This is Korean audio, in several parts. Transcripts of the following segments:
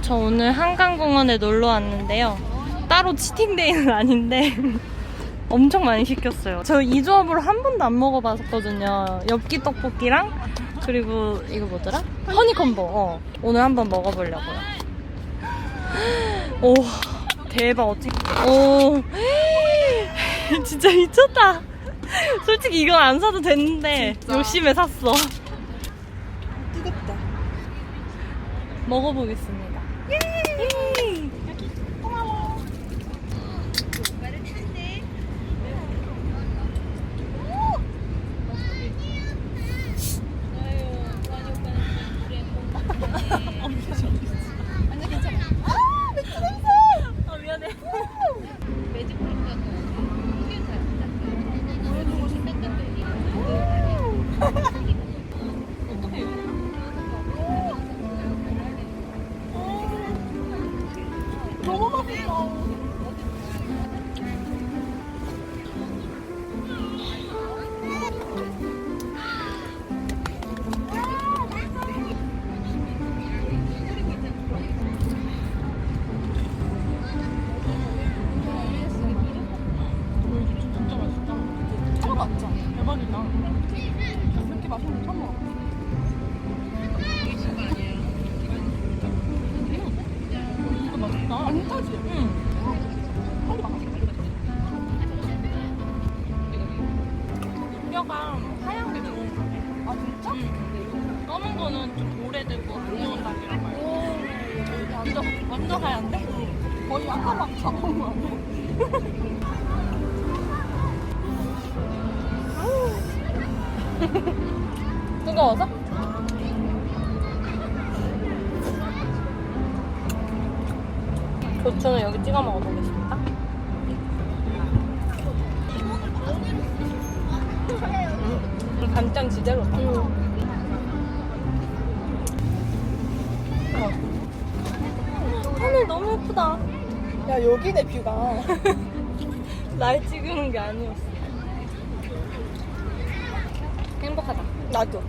저 오늘 한강공원에 놀러 왔는데요. 따로 치팅데이는 아닌데 엄청 많이 시켰어요. 저 이 조합으로 한 번도 안 먹어봤거든요. 엽기 떡볶이랑 그리고 이거 뭐더라? 허니콤보. 어, 오늘 한번 먹어보려고요. 오 대박 어찌? 오 진짜 미쳤다. 솔직히 이건 안 사도 됐는데 욕심에 샀어. 뜨겁다. 먹어보겠습니다. 예! 완 맛있는 거 처음 먹어. 이거 맛있다. 안 타지? 응. 뜨거워서? 고추는 여기 찍어 먹어보겠습니다. 음, 간장 지대로. 하늘 너무 예쁘다. 야 여기네 뷰가. 날 찍는 게 아니었어. 행복하다. 나도.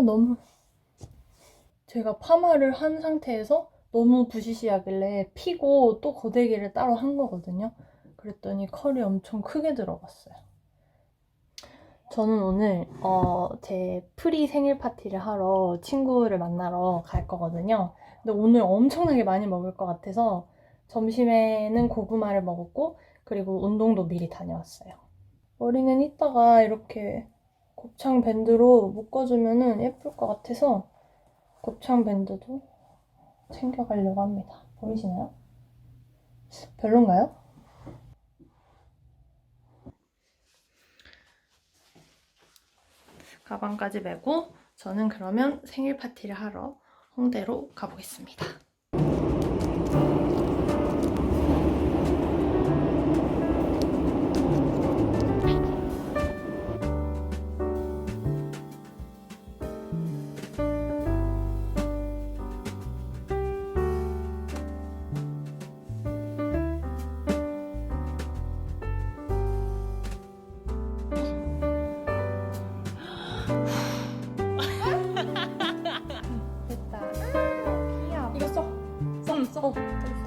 머리가 너무 제가 파마를 한 상태에서 너무 부시시하길래 피고 또 고데기를 따로 한 거거든요. 그랬더니 컬이 엄청 크게 들어갔어요. 저는 오늘 어, 제 프리 생일 파티를 하러 친구를 만나러 갈 거거든요. 근데 오늘 엄청나게 많이 먹을 것 같아서 점심에는 고구마를 먹었고 그리고 운동도 미리 다녀왔어요. 머리는 이따가 이렇게 곱창 밴드로 묶어주면 예쁠 것 같아서 곱창 밴드도 챙겨가려고 합니다. 보이시나요? 별론가요? 가방까지 메고 저는 그러면 생일 파티를 하러 홍대로 가보겠습니다. 어.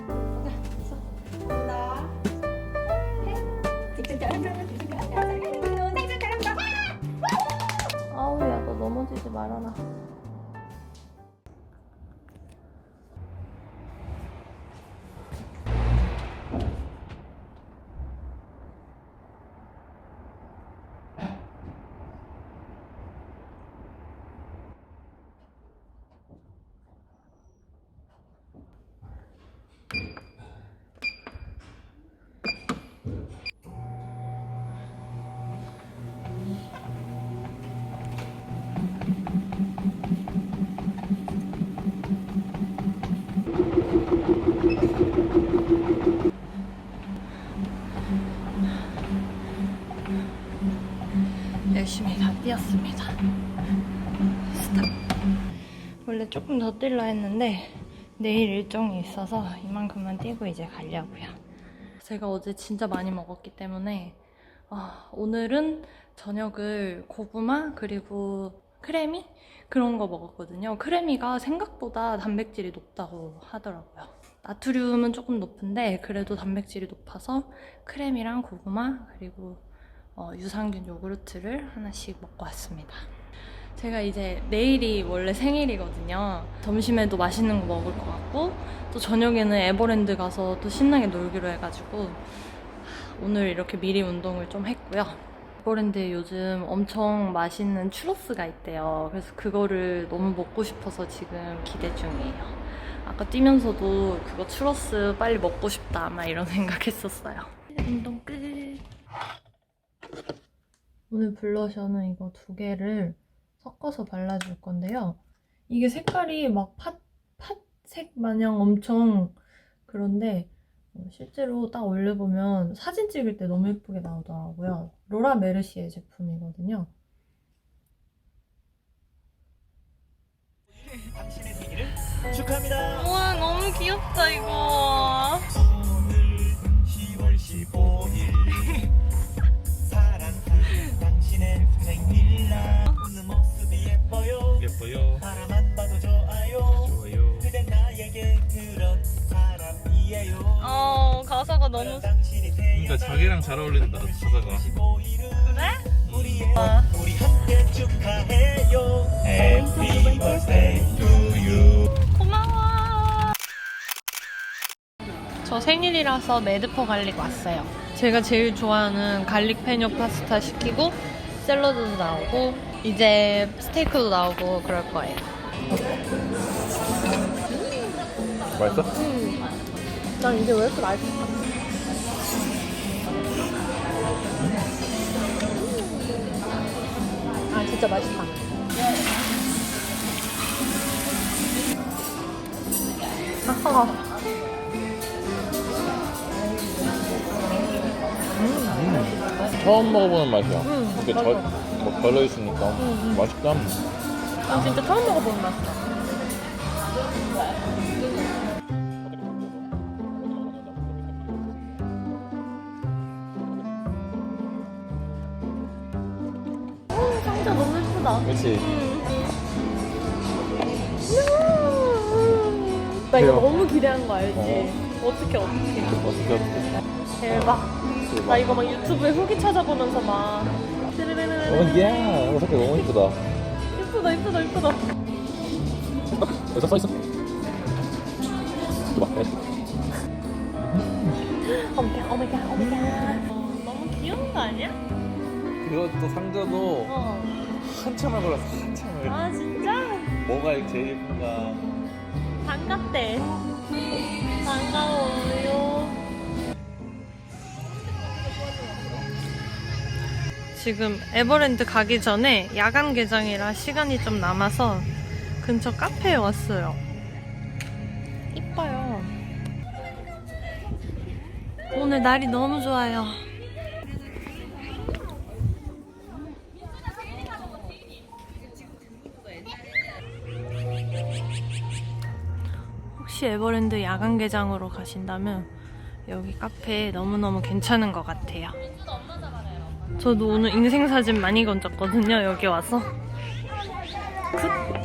뛰었습니다. 스탑. 원래 조금 더 뛸라 했는데 내일 일정이 있어서 이만큼만 뛰고 이제 가려고요. 제가 어제 진짜 많이 먹었기 때문에 아, 오늘은 저녁을 고구마 그리고 크래미 그런 거 먹었거든요. 크래미가 생각보다 단백질이 높다고 하더라고요. 나트륨은 조금 높은데 그래도 단백질이 높아서 크래미랑 고구마 그리고 어, 유산균 요구르트를 하나씩 먹고 왔습니다. 제가 이제 내일이 원래 생일이거든요. 점심에도 맛있는 거 먹을 것 같고 또 저녁에는 에버랜드 가서 또 신나게 놀기로 해가지고 오늘 이렇게 미리 운동을 좀 했고요. 에버랜드에 요즘 엄청 맛있는 추러스가 있대요. 그래서 그거를 너무 먹고 싶어서 지금 기대 중이에요. 아까 뛰면서도 그거 추러스 빨리 먹고 싶다 아마 이런 생각했었어요. 운동 끝. 오늘 블러셔는 이거 두 개를 섞어서 발라줄 건데요. 이게 색깔이 막 팥, 팥색 마냥 엄청 그런데 어, 실제로 딱 올려보면 사진 찍을 때 너무 예쁘게 나오더라고요. 로라 메르시의 제품이거든요. 당신의 생일을 축하합니다. 우와 너무 귀엽다 이거. 잘 어울린다 가사가. 15일은 그래? 아. 우리 함께 축하해요. Happy birthday to you. 고마워. 저 생일이라서 매드퍼 갈릭 왔어요. 제가 제일 좋아하는 갈릭 페뇨 파스타 시키고 샐러드도 나오고 이제 스테이크도 나오고 그럴 거예요. 맛있어? 난 이게 왜 이렇게 맛있어? 진짜 맛있다. 아하. 처음 먹어보는 맛이야. 응, 이렇게 맞아. 뭐 걸러 있으니까 응. 맛있다. 난 진짜 처음 먹어보는 맛이야. 그렇지. 나 이거 대박. 너무 기대한 거 알지? 어 떻게 어떻게? 어떻게 어떻게? 대박. 나 이거 막 유튜브에 후기 찾아보면서 막. 어, 이거 색깔 너무 이쁘다. 이쁘다 이쁘다 이쁘다. 여기서 써 있어. 봐, 네. 어머야 어머야 어머야. 너무 귀여운 거 아니야? 그것도 상자도 어. 한참을 골랐어. 한참을. 아 진짜? 뭐가 제일 예쁜가? 반갑대. 반가워요. 지금 에버랜드 가기 전에 야간 개장이라 시간이 좀 남아서 근처 카페에 왔어요. 이뻐요. 오늘 날이 너무 좋아요. 혹시 에버랜드 야간 개장으로 가신다면 여기 카페 너무너무 괜찮은 것 같아요. 저도 오늘 인생 사진 많이 건졌거든요. 여기 와서. 굿.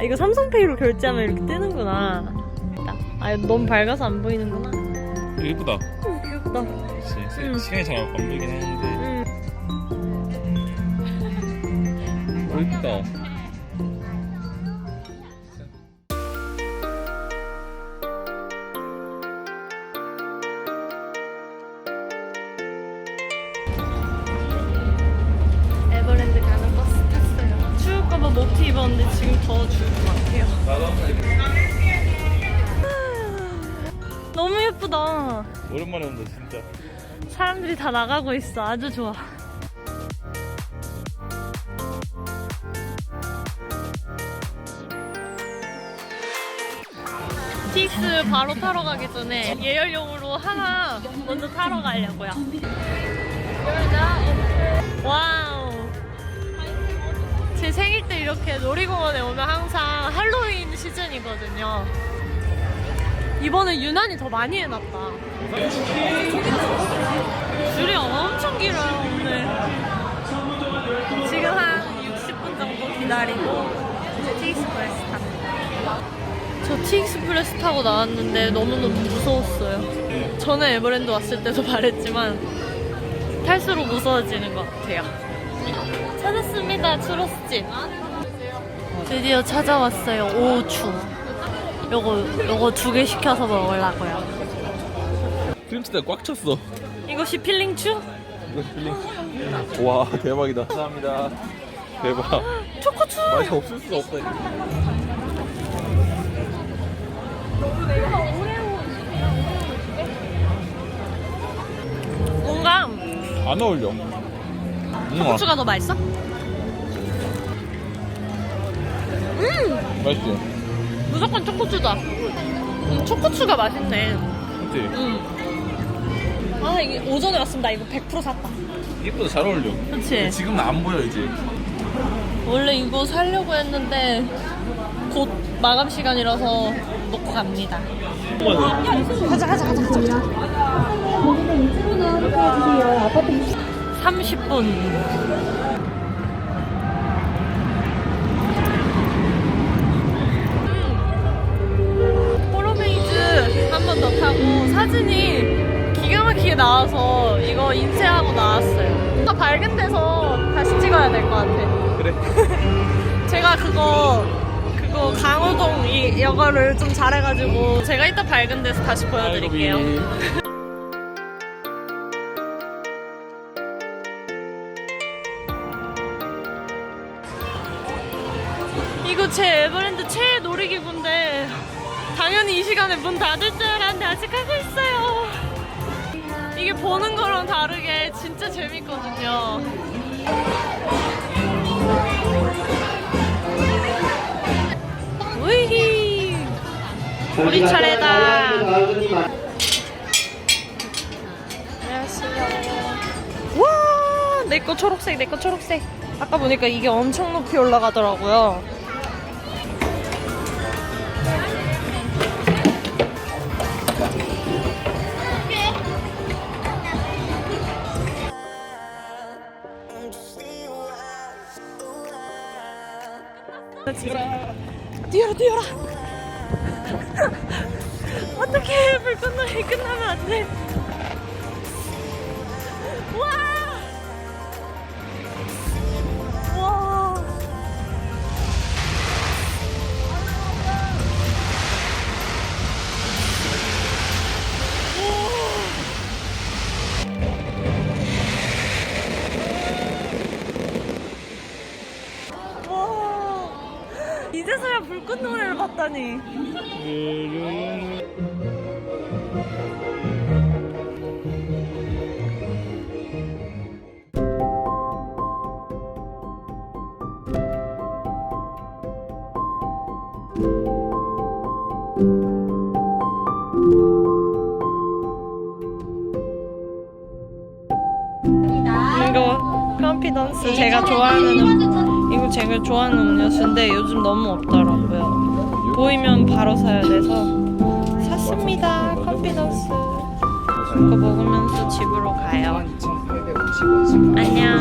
아, 이거 삼성페이로 결제하면 이렇게 뜨는구나. 아, 이거 너무 밝아서 안 보이는구나. 이거 예쁘다. 음, 귀엽다. 그렇지. 시- 응. 시간이 잘 안 보이긴 했는데. 음. 어, 예쁘다. 입었는데 지금 더 추울 것 같아요. 너무 예쁘다. 예쁘다. 오랜만에 온다 진짜. 사람들이 다 나가고 있어. 아주 좋아. TX 바로 타러 가기 전에 예열용으로 하나 먼저 타러 가려고요. 와우. 제 생일 때 이렇게 놀이공원에 오면 항상 할로윈 시즌이거든요. 이번에 유난히 더 많이 해놨다. 줄이 엄청 길어요 오늘 지금 한 60분 정도 기다리고 이제 티익스프레스 탑니다 저 티익스프레스 타고 나왔는데 너무너무 무서웠어요 전에 에버랜드 왔을 때도 말했지만 탈수록 무서워지는 것 같아요 찾았습니다 추러스집 드디어 찾아왔어요 오추 요거 요거 두 개 시켜서 먹으려고요 크림치즈가 꽉 찼어. 이것이 필링추? 와 대박이다. 감사합니다. 대박. 초코추! 맛이 없을 수가 없다. 뭔가 안 어울려. 음, 초코추가 더 맛있어? 맛있지. 무조건 초코추다. 음, 초코추가 맛있네. 그치? 음. 아, 이게 오전에 왔으면 나 이거 100% 샀다. 이쁘다 잘 어울려. 그치? 지금은 안 보여 이제. 원래 이거 사려고 했는데 곧 마감 시간이라서 놓고 갑니다. 가자, 가자, 가자, 가자. 가자. 30분. 호로메이즈 한 번 더 타고 사진이 기가 막히게 나와서 이거 인쇄하고 나왔어요. 더 밝은 데서 다시 찍어야 될 것 같아. 그래. 제가 그거 그거 강호동 이 이거를 좀 잘해가지고 제가 이따 밝은 데서 다시 보여드릴게요. 제 에버랜드 최애 놀이기구인데 당연히 이 시간에 문 닫을 줄 알았는데 아직 하고 있어요. 이게 보는 거랑 다르게 진짜 재밌거든요. 우이 우리 차례다. 안녕하세요. 와, 내 거 초록색, 내 거 초록색. 아까 보니까 이게 엄청 높이 올라가더라고요. 뛰어라, 뛰어라. 어떻게 불꽃놀이 끝나면 안 돼? 봤다니. 이거 컨피던스 제가 좋아하는 음- 이거 제가 좋아하는 음료수인데 요즘 너무 없더라고요. 보이면 바로 사야 돼서 샀습니다. 컨피던스. 이거 먹으면서 집으로 가요. 안녕.